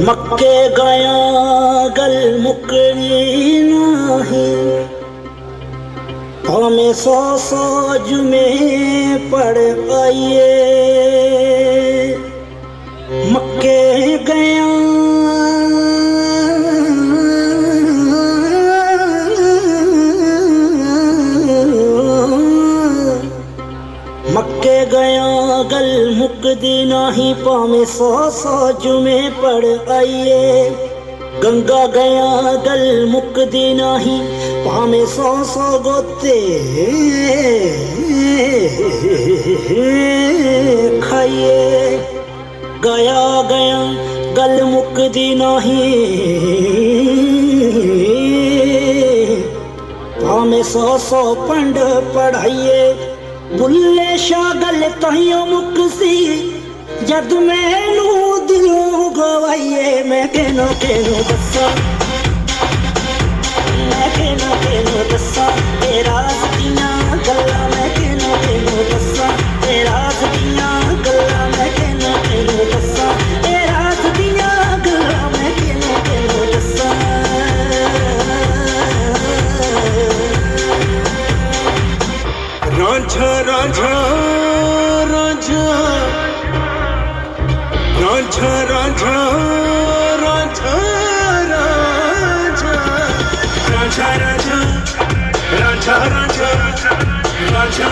मके गया गल मुकरी नाही। हमें सौ सौ जुमे पड़ आइए। मक्के में सौ सौ जुमे पढ़ आइए गंगा गया गल मुकदी नाही भामे सौ सौ गोते खाइए गया गया गल मुकदी नाही भामे सौ सौ पंड पढ़ाइए बुल्ले शाह गल तहियो मुकसी ਜਦ ਮੈਨੂੰ ਦਿਲੋਂ ਗਵਾਈਏ ਮੈਂ ਕਿਹਨੂੰ ਕਿਹਨੂੰ ਦੱਸਾਂ। ਮੈਂ ਕਿਹਨੂੰ ਕਿਹਨੂੰ ਦੱਸਾਂ ਤੇਰਾ ਰਾਂਝਾ ਰਾਂਝਾ ਰਾਂਝਾ ਰਾਂਝਾ ਰਾਂਝਾ ਰਾਂਝਾ ਰਾਂਝਾ ਰਾਂਝਾ ਰਾਂਝਾ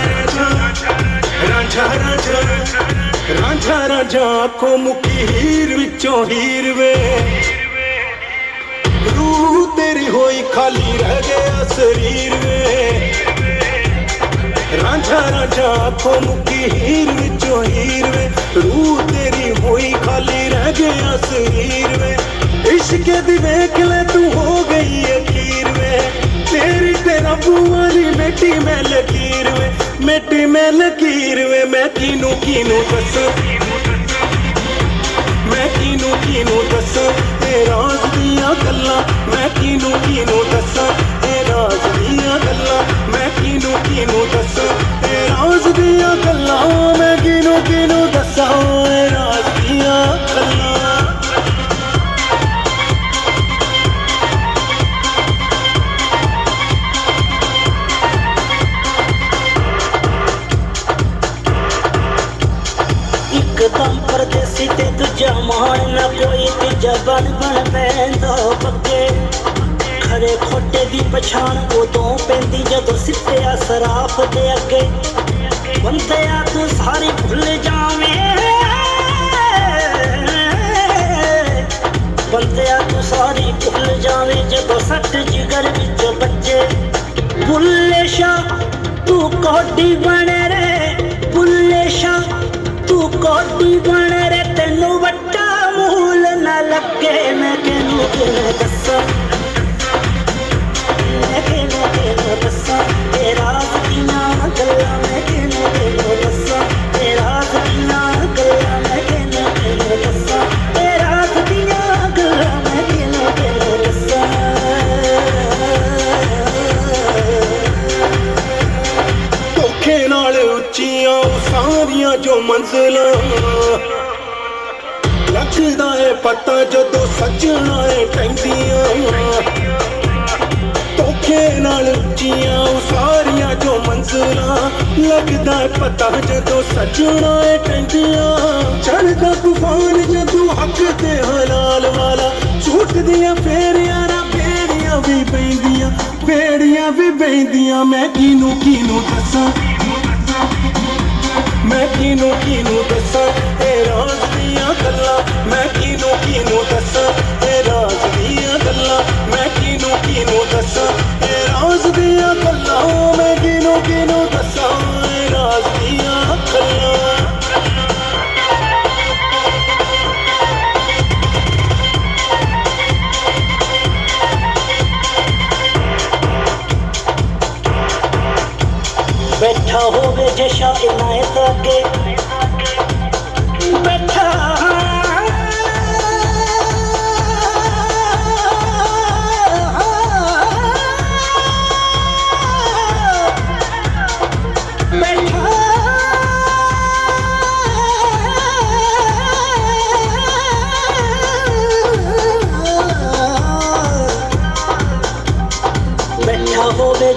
ਰਾਂਝਾ ਰਾਂਝਾ ਰਾਂਝਾ ਰਾਂਝਾ ਕੋ ਮੁਕੀ ਹੀਰ ਵਿੱਚੋਂ ਹੀਰ ਵੇ ਰੂਹ ਤੇਰੀ ਹੋਈ ਖਾਲੀ ਰਹਿ ਗਿਆ ਸਰੀਰ ਵੇ ਰਾਂਝਾ ਰਾਂਝਾ ਅੱਖੋਂ ਮੁੱਕੀ ਹੀਰ ਵਿੱਚੋਂ ਹੀਰ ਵੇ ਰੂਹ ਤੇਰੀ ਹੋਈ ਖਾਲੀ ਰਹਿ ਵੇ। ਇਸ਼ਕ ਦੀ ਵੇਖ ਲੈ ਤੂੰ ਹੋ ਗਈ ਅਖੀਰ ਵੇ। ਤੇਰੀ ਤੇ ਰੱਬੂਆਂ ਦੀ ਮਿੱਟੀ ਮੈਂ ਲਕੀਰ ਵੇ। ਮਿੱਟੀ ਮੈਂ ਲਕੀਰ ਵੇ, ਮੈਂ ਕਿਨੂੰ ਕਿਨੂੰ ਦੱਸਾਂ? ਇੱਕ ਪਰਦੇਸੀ ਤੇ ਦੂਜਾ ਮਾਣ ਨਾ ਕੋਈ, ਤੀਜਾ ਬਣ ਬਣ ਪੈਂਦਾ ਪੱਕੇ। ਖਰੇ ਖੋਟੇ ਦੀ ਪਛਾਣ ਉਦੋਂ ਪੈਂਦੀ ਜਦੋਂ ਸਿੱਟਿਆ ਸਰਾਫ ਦੇ ਅੱਗੇ। ਬੰਦਿਆ ਤੂੰ ਸਾਰੇ ਭੁੱਲ ਜਾਵੇਂ। ਬੰਦਿਆ ਤੂੰ ਸਾਰੀ ਭੁੱਲ ਜਾਵੇਂ ਜਦੋਂ ਸੱਟ ਜਿਗਰ ਵਿੱਚ ਬੱਜੇ। ਬੁੱਲੇ ਸ਼ਾ ਤੂੰ ਕੋਡੀ ਬਣ। ਤੂੰ ਬਣ ਰੇ ਤੈਨੂੰ ਵੱਟਾ ਮੂਲ ਨਾ ਲੱਗੇ, ਮੈਂ ਕਿਹਨੂੰ ਕਿਵੇਂ ਦੱਸਾਂ? ਮੈਂ ਕਿਵੇਂ ਦੱਸਾਂ? ਇਹ ਰਾਜ਼ ਗੱਲਾਂ ਲੱਗਦਾ ਏ ਪਤਾ ਜਦੋਂ ਸੱਜਣਾ ਏ ਕਹਿੰਦੀਆਂ ਧੋਖੇ ਨਾਲ ਉੱਚੀਆਂ ਉਹ ਜੋ ਮੰਜ਼ਲਾਂ। ਲੱਗਦਾ ਪਤਾ ਜਦੋਂ ਸੱਜਣਾ ਏ ਕਹਿੰਦੀਆਂ ਚੜਦਾ ਤੂਫਾਨ ਜਦੋਂ ਹੱਕ ਤੇ ਹਲਾਲ ਵਾਲਾ। ਝੂਟਦੀਆਂ ਫੇਰਿਆਂ ਯਾਰਾ ਬੇੜੀਆਂ ਵੀ ਪੈਂਦੀਆਂ ਬੇੜੀਆਂ ਵੀ ਪੈਂਦੀਆਂ ਮੈਂ ਕਿਨੂੰ ਕਿਨੂੰ ਦੱਸਾਂ? ਮੈਂ ਕਿਨੂੰ ਕਿਨੂੰ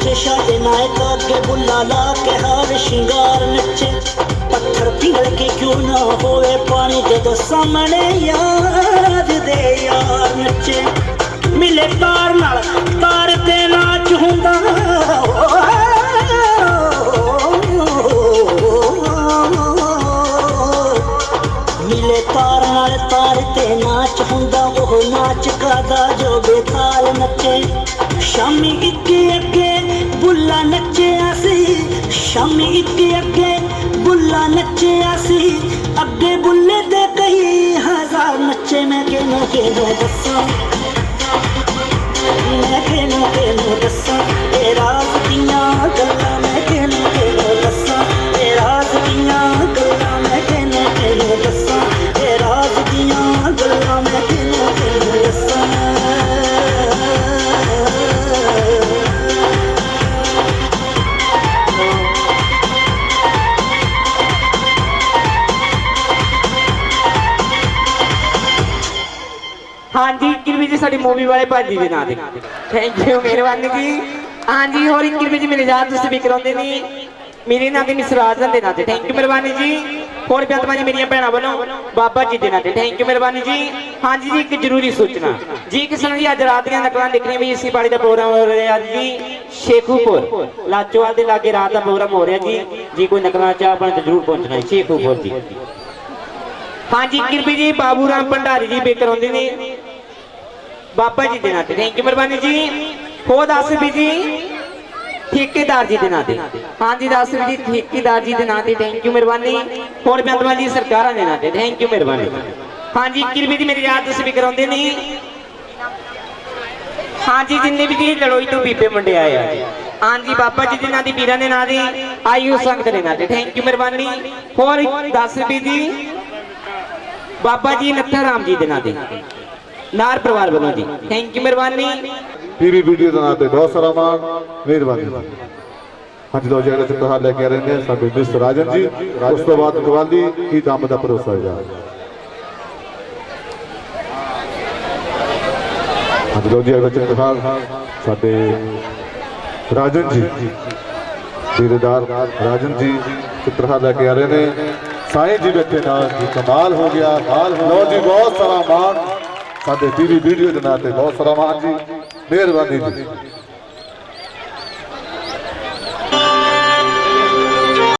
ਹੋਵੇ ਜੇ ਨਾਇਕ ਅੱਗੇ ਬੁੱਲਾ ਲਾ ਕੇ ਹਾਰ ਸ਼ਿੰਗਾਰ ਨੱਚੇ। ਪੱਥਰ ਪਿਘਲ ਕੇ ਕਿਉਂ ਨਾ ਹੋਵੇ ਪਾਣੀ ਜਦੋਂ ਸਾਹਮਣੇ ਯਾਦ ਦੇ ਯਾਰ ਨੱਚੇ। ਮਿਲੇ ਤਾਰ ਨਾਲ ਤਾਰ ਤੇ ਨਾਚ ਹੁੰਦਾ। ਮਿਲੇ ਤਾਰ ਨਾਲ ਤਾਰ ਤੇ ਨਾਚ ਹੁੰਦਾ। ਉਹ ਨਾਚ ਕਾਦਾ ਜੋ ਬੇਤਾਲ ਨੱਚੇ। ਸ਼ਾਮੀ ਇੱਕ ਅੱਗੇ ਬੁੱਲਾ ਨੱਚਿਆ ਸੀ। ਸ਼ਾਮੀ ਇੱਕ ਅੱਗੇ ਬੁੱਲਾ ਨੱਚਿਆ ਸੀ। ਅੱਗੇ ਬੁੱਲੇ ਦੇ ਕਈ ਹਜ਼ਾਰ ਨੱਚੇ। ਮੈਂ ਕਿਹਨੂੰ ਕਿਹਨੂੰ ਦੱਸਾਂ? ਮੈਂ ਕਿਹਨੂੰ ਕਿਹਨੂੰ ਦੱਸਾਂ? ਇਹ ਰਾਜ਼ ਦੀਆਂ ਗੱਲਾਂ ਹਾਂਜੀ ਕਿਰਵੀ ਜੀ ਸਾਡੀ ਮੂਵੀ ਵਾਲੇ ਭਾਜੀ ਦੇ ਨਾਂ ਤੇ। ਥੈਂਕ ਯੂ ਮਿਹਰਬਾਨੀ ਜੀ। ਹਾਂਜੀ ਹੋਰ ਇੱਕ ਕਿਰਵੀ ਜੀ ਮੇਰੇ ਯਾਰ ਤੁਸੀਂ ਵੀ ਕਰਾਉਂਦੇ ਨਹੀਂ। ਮੇਰੇ ਨਾਂ ਤੇ ਮਿਸ ਰਾਜਨ ਦੇ ਨਾਂ ਤੇ। ਥੈਂਕ ਯੂ ਮਿਹਰਬਾਨੀ ਜੀ। ਹੋਰ ਬਿਆਤਮਾ ਜੀ, ਮੇਰੀਆਂ ਭੈਣਾਂ ਵੱਲੋਂ ਬਾਬਾ ਜੀ ਦੇ ਨਾਂ ਤੇ। ਥੈਂਕ ਯੂ ਮਿਹਰਬਾਨੀ ਜੀ। ਹਾਂਜੀ ਜੀ ਇੱਕ ਜ਼ਰੂਰੀ ਸੂਚਨਾ। ਜੀ ਕਿਸਨ ਜੀ ਅੱਜ ਰਾਤ ਦੀਆਂ ਨਕਲਾਂ ਲਿਖਣੀਆਂ ਵੀ ਇਸੇ ਪਾੜੀ ਦਾ ਪ੍ਰੋਗਰਾਮ ਹੋ ਰਿਹਾ ਅੱਜ ਜੀ, ਸ਼ੇਖੂਪੁਰ। ਲਾਚੋਵਾਲ ਦੇ ਲਾਗੇ ਰਾਤ ਦਾ ਪ੍ਰੋਗਰਾਮ ਹੋ ਰਿਹਾ ਜੀ। ਜੀ ਕੋਈ ਨਕਲਾਂ ਚਾਹ ਬਣ ਤੇ ਜ਼ਰੂਰ ਪਹੁੰਚਣਾ ਹੈ ਸ਼ੇਖੂਪੁਰ ਜੀ। ਹਾਂਜੀ ਕਿਰਪੀ ਜੀ, ਬਾਬੂ ਰਾਮ ਭੰਡਾਰੀ ਜੀ ਬੇਕਰ ਹੁੰਦੇ ਨੇ। ਬਾਬਾ ਜੀ ਦੇ। ਨਾਂ ਤੇ ਥੈਂਕ ਯੂ ਮਿਹਰਬਾਨੀ ਜੀ। ਹੋ ਦੱਸ ਵੀ ਜੀ ਠੇਕੇਦਾਰ ਜੀ ਦੇ। ਨਾਂ ਤੇ ਹਾਂਜੀ ਦੱਸ ਵੀ ਜੀ ਠੇਕੇਦਾਰ ਜੀ ਦੇ। ਨਾਂ ਤੇ ਥੈਂਕ ਯੂ ਮਿਹਰਬਾਨੀ ਹੋਰ ਬੰਦਵਾ ਜੀ ਸਰਕਾਰਾਂ ਦੇ। ਨਾਂ ਤੇ ਥੈਂਕ ਯੂ ਮਿਹਰਬਾਨੀ ਹਾਂਜੀ ਕਿਰਪੀ ਜੀ ਮੇਰੇ ਯਾਦ ਤੁਸੀਂ ਵੀ ਕਰਾਉਂਦੇ ਨੇ। ਹਾਂਜੀ ਜਿੰਨੇ ਵੀ ਜੀ ਲੜੋਈ ਤੋਂ ਬੀਬੇ ਮੁੰਡੇ ਆਏ ਆ ਹਾਂਜੀ ਬਾਬਾ ਜੀ ਦੇ ਨਾਂ ਦੀ ਵੀਰਾਂ ਦੇ ਨਾਂ ਦੀ ਆਯੂ ਸੰਗਤ ਦੇ ਨਾਂ ਤੇ ਥੈਂਕ ਯੂ ਮਿਹਰਬਾਨੀ ਹੋਰ ਦੱਸ ਵੀ ਜੀ ਬਾਬਾ ਜੀ ਨੱਥਾ ਰਾਮ ਜੀ ਦੇ। ਨਾਂ ਤੇ ਨਾਰ ਪਰਿਵਾਰ ਵੱਲੋਂ ਜੀ। ਥੈਂਕ ਯੂ ਮਿਹਰਬਾਨੀ। ਪੀਵੀ ਵੀਡੀਓ ਦੇ ਨਾਂ ਤੇ ਬਹੁਤ ਸਾਰਾ ਮਾਣ, ਮਿਹਰਬਾਨੀ। ਹਾਂਜੀ ਲੋ ਜਿਹੜਾ ਚਿੱਤਹਾਰ ਲੈ ਕੇ ਆ ਰਹੇ ਨੇ ਸਾਡੇ ਮਿਸ ਰਾਜਨ ਜੀ। ਉਸ ਤੋਂ ਬਾਅਦ ਕਵਾਲੀ ਕੀ ਦਮ ਦਾ ਭਰੋਸਾ ਜਾ ਹਾਂਜੀ ਲੋ ਜੀ, ਅਗਲਾ ਚਿੱਤਹਾਰ ਸਾਡੇ ਰਾਜਨ ਜੀ ਦੀਰਦਾਰ ਰਾਜਨ ਜੀ ਚਿੱਤਰਹਾਰ ਲੈ ਕੇ ਆ ਰਹੇ ਨੇ। ਸਾਈਂ ਜੀ ਬੈਠੇ ਨਾਲ ਜੀ, ਕਮਾਲ ਹੋ ਗਿਆ ਮਾਲ ਹੋ ਲੋ ਜੀ, ਬਹੁਤ ਸਾਰਾ ਮਾਣ। ਸਾਡੇ ਪੀਵੀ ਵੀਡੀਓ ਦੇ ਨਾਂ ਤੇ ਬਹੁਤ ਸਾਰਾ ਜੀ ਮਿਹਰਬਾਨੀ ਜੀ।